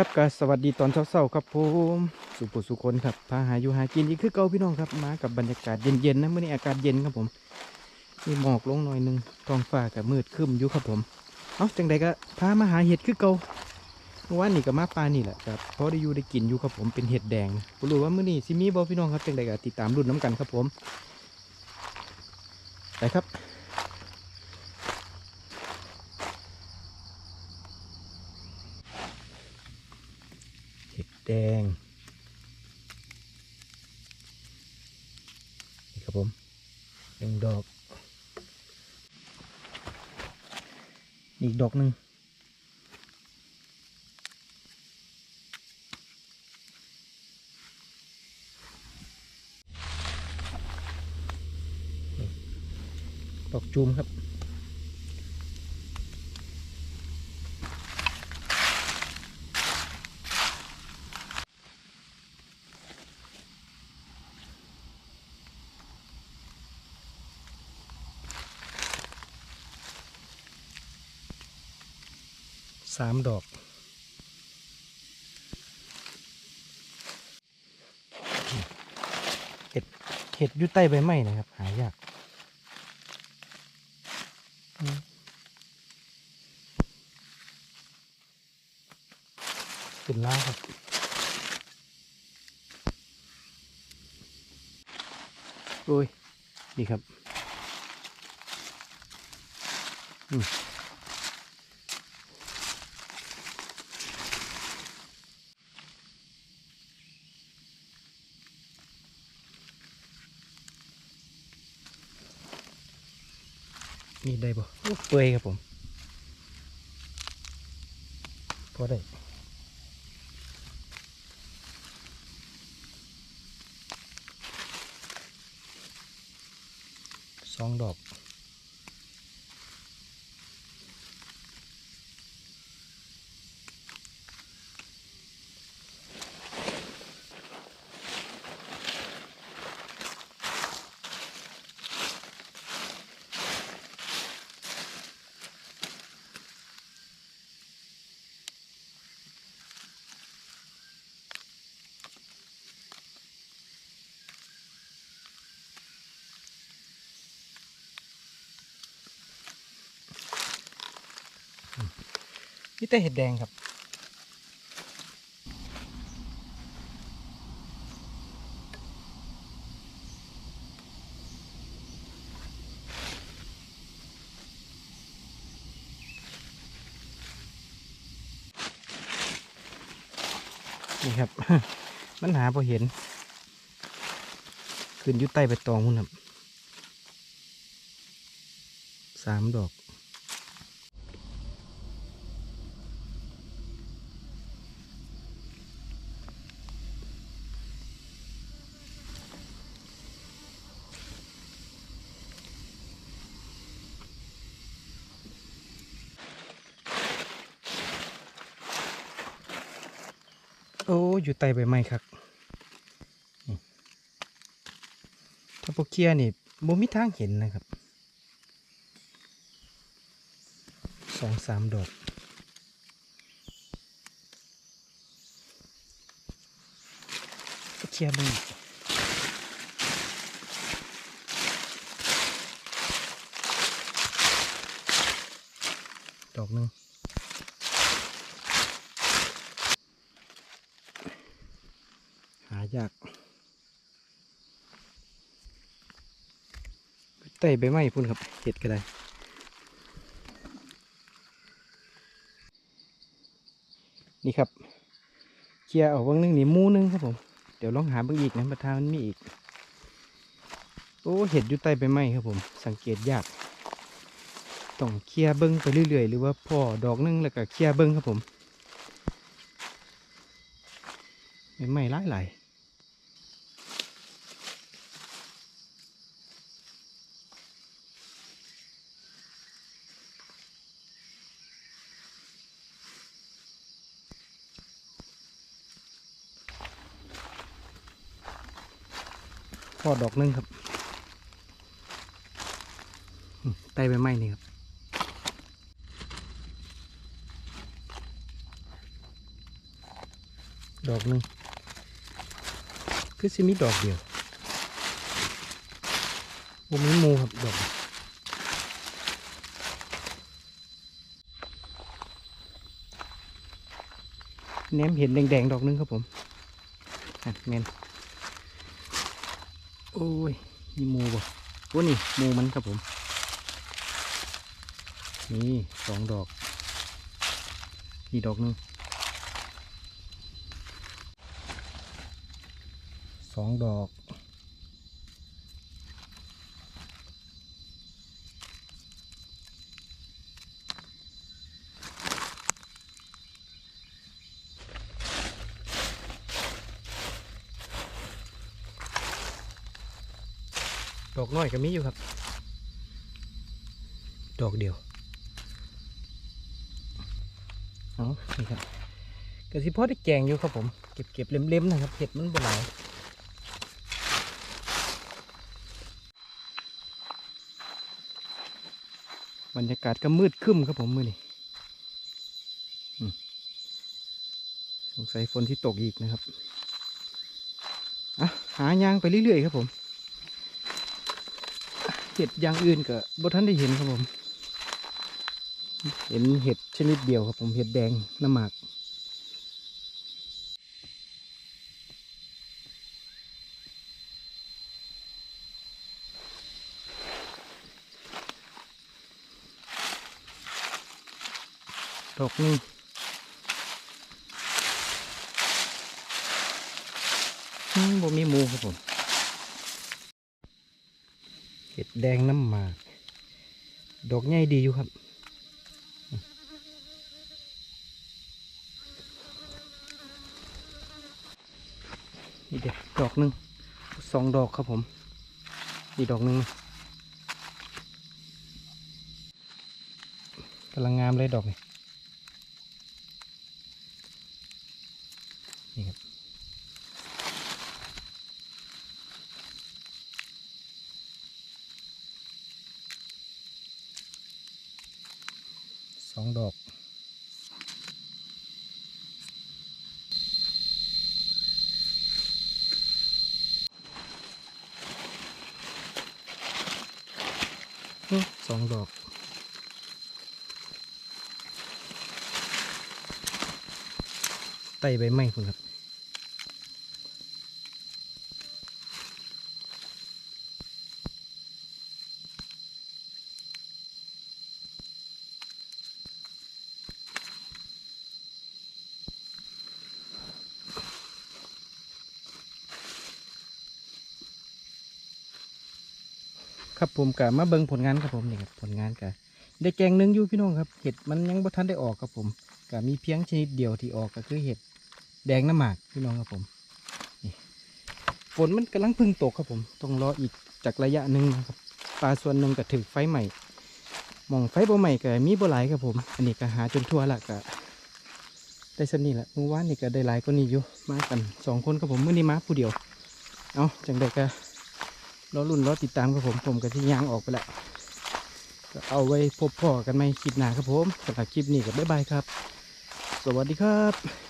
ครับก็สวัสดีตอนเช้าๆครับผมสุปุสุคนครับพาหาอยู่หากินอีกคือเก่าพี่น้องครับมากับบรรยากาศเย็นๆนะเมื่อนี้อากาศเย็นครับผมมีหมอกลงหน่อยหนึงท้องฟ้ากับมืดคึ้มอยู่ครับผมเอาจังใดก็พามาหาเห็ดคือเก่าเมื่อวานนี่ก็มาปลานี่แหละครับเพอได้อยู่ได้กินอยู่ครับผมเป็นเห็ดแดงบ่รู้ว่าเมื้อนี้สิมีบ่พี่น้องครับจังใดก็ติดตามรุ่นน้ำกันครับผมไปครับ ดแดงนี่ครับผมหนึ่งดอก อีกดอกหนึ่งดอกจูมครับ สามดอกเห็ดเห็ดอยู่ใต้ใบไม้นะครับ หายากอืมขึ้นล่าครับโอ้ย นี่ครับ อืม นี่ได้บ่โอ้เปื่อยครับผม พอได้สองดอก นี่แต่เห็ดแดงครับ นี่ครับ มันหาพอเห็น ขึ้นยู่ใต้ใบตองพุ่นครับสามดอก อ้อยู่ใต้ใบไม้ครับนี่ถ้าพวกเคียนี่บ่มีทางเห็นนะครับสองสามดอกเคลียร์มึงดอกหนึ่ง หายากไต่ใบไม้พุ่นครับเห็ดก็ได้นี่ครับเคลียร์เอาบางนึงนี่มูนึงครับผม เดี๋ยวลองหาเบางอีกนะประทานมันมีอีก โอ้เห็ดอยู่ใต้ใบไม้ครับผม สังเกตยากต้องเคลียร์เบิ้งไปเรื่อยๆ หรือว่าพ่อดอกนึงแล้วก็เคลียร์เบิ้งครับผมใบไม้หลายหลายๆ พ่อดอกหนึงครับไตใบไม้นี่ครับดอกหนึ่งคือสิมีดอกเดียวบ่มีหมูครับดอกแหนมเห็นแดงๆดอกหนึงครับผมอะแมน อ้ยมีมูบ่โอ้นี่มูมันครับผม นี่สองดอก นี่ดอกหนึงสองดอก ดอกน้อยก็มีอยู่ครับ ดอกเดียวเอนี่ครับกระสิพ่อได้แกงอยู่ครับผม เก็บเก็บเล็มๆนะครับเห็ดมันบ่หลายบรรยากาศก็มืดคึ้มครับผมมือนี่สงสัยฝนที่ตกอีกนะครับ อะ หายางไปเรื่อยๆครับผม ห็ดอย่างอื่นก็บ่ท่านได้เห็นครับผม เห็นเห็ดชนิดเดียวครับผมเห็ดแดงน้ำหมากดอกนี่อืมบ่มีมูครับผม ห็ดแดงน้ำหมาก ดอกใหญ่ดีอยู่ครับ นี่เด็ดดอกหนึ่งสองดอกครับผมอีกดอกหนึ่งกำลังงามเลยดอกนี่นี่ครับสองดอก อื้อ สองดอก ไต่ใบไม้คุณครับ ครับผมกะมาเบิ่งผลงานครับผมนี่ครับผลงานกะได้แกงหนึงอยู่พี่น้องครับเห็ดมันยังบ่ทันได้ออกครับผมกะมีเพียงชนิดเดียวที่ออกก็คือเห็ดแดงน้ำหมากพี่น้องครับผมนี่ฝนมันกำลังพึ่งตกครับผมต้องรออีกจากระยะหนึ่งนะครับปลาส่วนหนึ่งก็ถึงไฟใหม่มองไฟบ่ใหม่ก็มีบ่หลายครับผม อันนี้ก็หาจนทั่วละก็ได้สนี่แหละเมื่อวานนี่ก็ได้หลายกว่านี้อยู่มากันสองคนครับผมมื้อนี้มาผู้เดียวเอาจังใดก็ รอรุ่นรอติดตามครับผมผมกับที่ยางออกไปแล้วก็เอาไว้พบพ่อกันไหมคลิปหน้าครับผมสำหรับคลิปนี้ก็บ๊ายบายครับ สวัสดีครับ